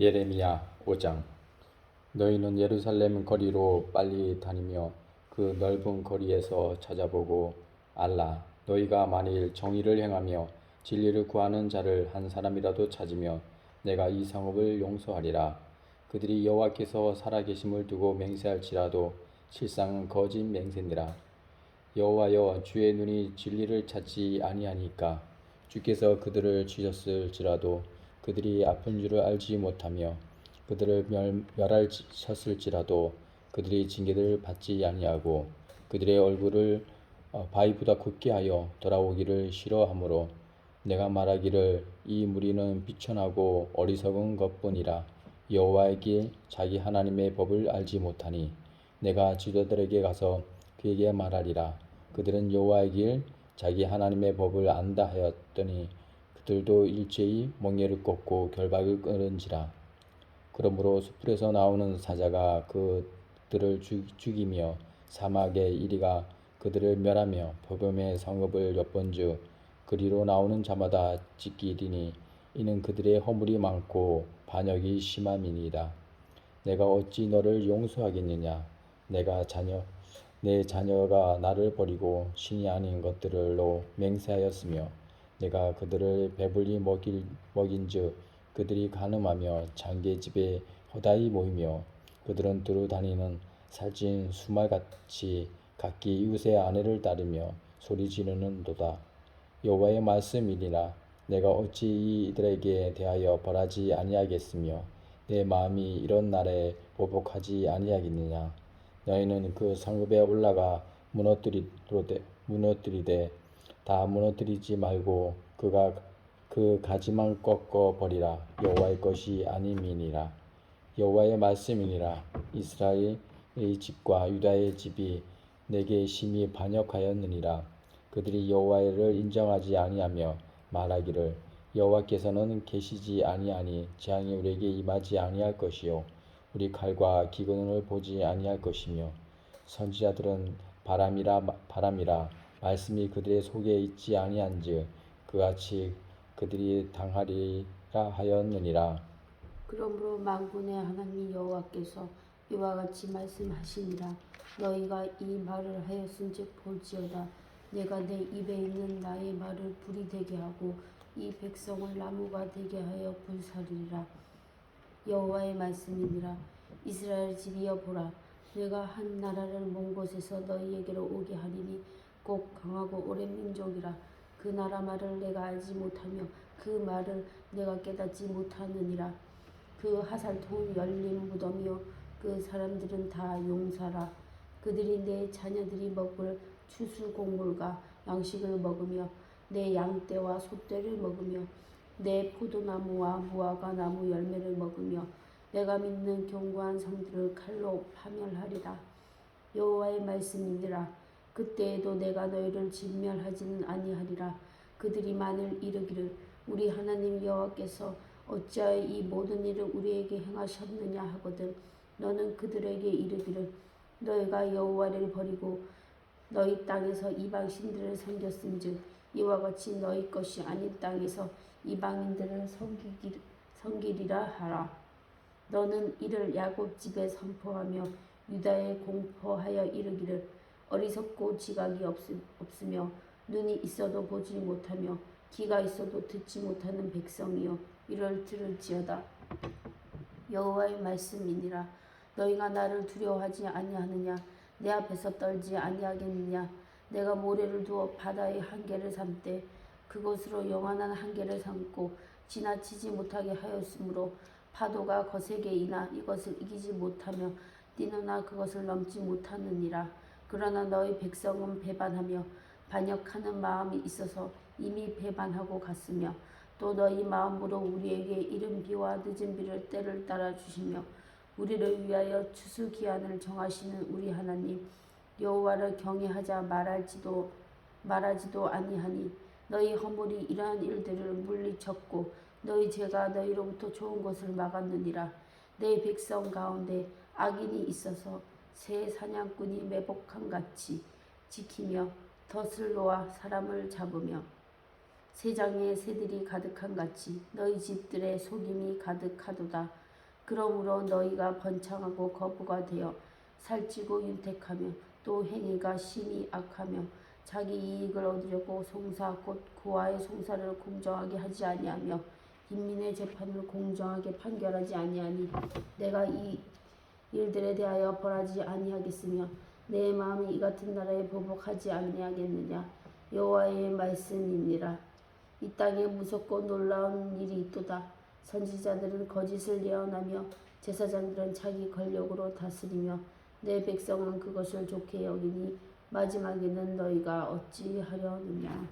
예레미야 5장. 너희는 예루살렘 거리로 빨리 다니며 그 넓은 거리에서 찾아보고 알라 너희가 만일 정의를 행하며 진리를 구하는 자를 한 사람이라도 찾으며 내가 이 성읍을 용서하리라. 그들이 여호와께서 살아계심을 두고 맹세할지라도 실상은 거짓 맹세니라. 여호와여 주의 눈이 진리를 찾지 아니하니까 주께서 그들을 치셨을지라도 그들이 아픈 줄을 알지 못하며 그들을 멸, 멸하셨을지라도 그들이 징계를 받지 아니하고 그들의 얼굴을 어, 바위보다 굳게 하여 돌아오기를 싫어하므로 내가 말하기를 이 무리는 비천하고 어리석은 것뿐이라 여호와의 길 자기 하나님의 법을 알지 못하니 내가 지도들에게 가서 그에게 말하리라. 그들은 여호와의 길 자기 하나님의 법을 안다 하였더니 그들도 일제히 멍에를 꺾고 결박을 끊은지라 그러므로 숲에서 나오는 사자가 그들을 죽- 죽이며 사막의 이리가 그들을 멸하며 보범의 성읍을 엿본즉 그리로 나오는 자마다 찢기리니 이는 그들의 허물이 많고 반역이 심함이니이다. 내가 어찌 너를 용서하겠느냐? 내가 자녀 내 자녀가 나를 버리고 신이 아닌 것들로 맹세하였으며 내가 그들을 배불리 먹일 먹인즉 그들이 가늠하며 장계 집에 허다히 모이며 그들은 두루 다니는 살찐 수말같이 각기 이웃의 아내를 따르며 소리 지르는도다. 여호와의 말씀이니라 내가 어찌 이들에게 대하여 벌하지 아니하겠으며 내 마음이 이런 날에 보복하지 아니하겠느냐 너희는 그 성읍에 올라가 무너뜨리되 무너뜨리되 다 무너뜨리지 말고 그가 그 가지만 꺾어 버리라. 여호와의 것이 아님이니라. 여호와의 말씀이니라. 이스라엘의 집과 유다의 집이 내게 심히 반역하였느니라. 그들이 여호와를 인정하지 아니하며 말하기를 여호와께서는 계시지 아니하니 재앙이 우리에게 임하지 아니할 것이요. 우리 칼과 기근을 보지 아니할 것이며 선지자들은 바람이라 바람이라 말씀이 그들의 속에 있지 아니한즉 그같이 그들이 당하리라 하였느니라. 그러므로 만군의 하나님 여호와께서 이와 같이 말씀하시니라. 너희가 이 말을 하였은즉 볼지어다. 내가 내 입에 있는 나의 말을 불이 되게 하고 이 백성을 나무가 되게 하여 불사르리라. 여호와의 말씀이니라. 이스라엘 집이여 보라. 내가 한 나라를 먼 곳에서 너희에게로 오게 하리니 곧 강하고 오랜 민족이라 그 나라 말을 내가 알지 못하며 그 말을 내가 깨닫지 못하느니라. 그 하살통은 열린 무덤이요. 그 사람들은 다 용사라. 그들이 내 자녀들이 먹을 추수 곡물과 양식을 먹으며 내 양떼와 소떼를 먹으며 내 포도나무와 무화과 나무 열매를 먹으며 내가 믿는 견고한 성들을 칼로 파멸하리라. 여호와의 말씀이니라 그때에도 내가 너희를 진멸하지는 아니하리라. 그들이 만일 이르기를 우리 하나님 여호와께서 어찌하여 이 모든 일을 우리에게 행하셨느냐 하거든 너는 그들에게 이르기를 너희가 여호와를 버리고 너희 땅에서 이방 신들을 섬겼은즉 이와 같이 너희 것이 아닌 땅에서 이방인들을 섬기리라 하라. 너는 이를 야곱 집에 선포하며 유다에 공포하여 이르기를 어리석고 지각이 없, 없으며 눈이 있어도 보지 못하며 귀가 있어도 듣지 못하는 백성이여 이를 들을지어다. 여호와의 말씀이니라. 너희가 나를 두려워하지 아니하느냐? 내 앞에서 떨지 아니하겠느냐? 내가 모래를 두어 바다의 한계를 삼되 그곳으로 영원한 한계를 삼고 지나치지 못하게 하였으므로 파도가 거세게 이나 이것을 이기지 못하며 뛰노나 그것을 넘지 못하느니라 그러나 너희 백성은 배반하며 반역하는 마음이 있어서 이미 배반하고 갔으며 또 너희 마음으로 우리에게 이른 비와 늦은 비를 때를 따라 주시며 우리를 위하여 추수 기한을 정하시는 우리 하나님 여호와를 경외하자 말할지도 말하지도 아니하니 너희 허물이 이러한 일들을 물리쳤고 너희 죄가 너희로부터 좋은 것을 막았느니라. 내 백성 가운데 악인이 있어서 새 사냥꾼이 매복한 같이 지키며 덫을 놓아 사람을 잡으며 세장에 새들이 가득한 같이 너희 집들의 속임이 가득하도다. 그러므로 너희가 번창하고 거부가 되어 살찌고 윤택하며 또 행위가 심히 악하며 자기 이익을 얻으려고 송사 곧 고아의 송사를 공정하게 하지 아니하며 빈민의 재판을 공정하게 판결하지 아니하니 내가 이 일들에 대하여 벌하지 아니하겠으며 내 마음이 이 같은 나라에 보복하지 아니하겠느냐? 여호와의 말씀이니라 이 땅에 무섭고 놀라운 일이 있도다. 선지자들은 거짓을 예언하며 제사장들은 자기 권력으로 다스리며 내 백성은 그것을 좋게 여기니 마지막에는 너희가 어찌하려느냐